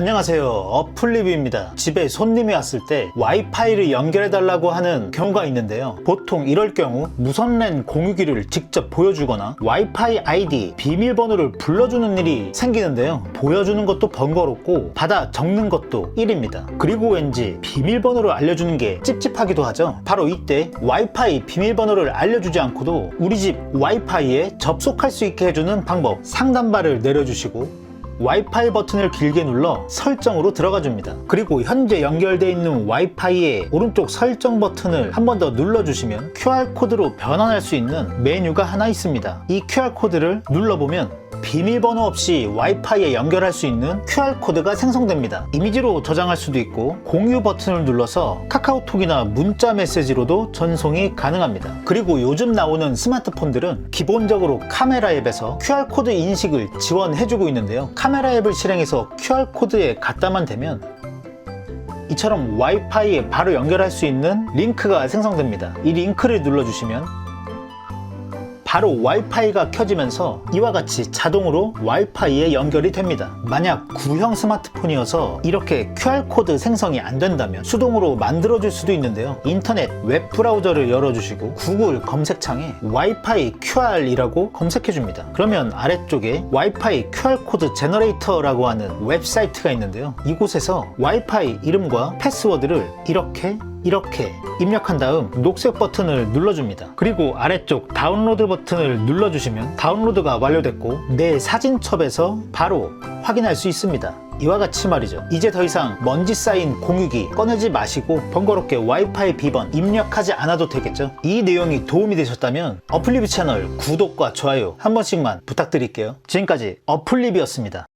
안녕하세요. 어플리뷰입니다. 집에 손님이 왔을 때 와이파이를 연결해 달라고 하는 경우가 있는데요. 보통 이럴 경우 무선랜 공유기를 직접 보여주거나 와이파이 아이디 비밀번호를 불러주는 일이 생기는데요. 보여주는 것도 번거롭고 받아 적는 것도 일입니다. 그리고 왠지 비밀번호를 알려주는 게 찝찝하기도 하죠. 바로 이때 와이파이 비밀번호를 알려주지 않고도 우리 집 와이파이에 접속할 수 있게 해주는 방법 상단바를 내려주시고 와이파이 버튼을 길게 눌러 설정으로 들어가 줍니다. 그리고 현재 연결되어 있는 와이파이의 오른쪽 설정 버튼을 한 번 더 눌러주시면 QR코드로 변환할 수 있는 메뉴가 하나 있습니다. 이 QR코드를 눌러보면 비밀번호 없이 와이파이에 연결할 수 있는 QR코드가 생성됩니다. 이미지로 저장할 수도 있고 공유 버튼을 눌러서 카카오톡이나 문자 메시지로도 전송이 가능합니다. 그리고 요즘 나오는 스마트폰들은 기본적으로 카메라 앱에서 QR코드 인식을 지원해주고 있는데요. 카메라 앱을 실행해서 QR코드에 갖다만 대면 이처럼 와이파이에 바로 연결할 수 있는 링크가 생성됩니다. 이 링크를 눌러주시면 바로 와이파이가 켜지면서 이와 같이 자동으로 와이파이에 연결이 됩니다. 만약 구형 스마트폰이어서 이렇게 QR코드 생성이 안 된다면 수동으로 만들어줄 수도 있는데요. 인터넷 웹 브라우저를 열어주시고 구글 검색창에 와이파이 QR이라고 검색해줍니다. 그러면 아래쪽에 와이파이 QR코드 제너레이터라고 하는 웹사이트가 있는데요. 이곳에서 와이파이 이름과 패스워드를 이렇게 이렇게 입력한 다음 녹색 버튼을 눌러줍니다. 그리고 아래쪽 다운로드 버튼을 눌러주시면 다운로드가 완료됐고 내 사진첩에서 바로 확인할 수 있습니다. 이와 같이 말이죠. 이제 더 이상 먼지 쌓인 공유기 꺼내지 마시고 번거롭게 와이파이 비번 입력하지 않아도 되겠죠. 이 내용이 도움이 되셨다면 어플리뷰 채널 구독과 좋아요 한 번씩만 부탁드릴게요. 지금까지 어플리뷰였습니다.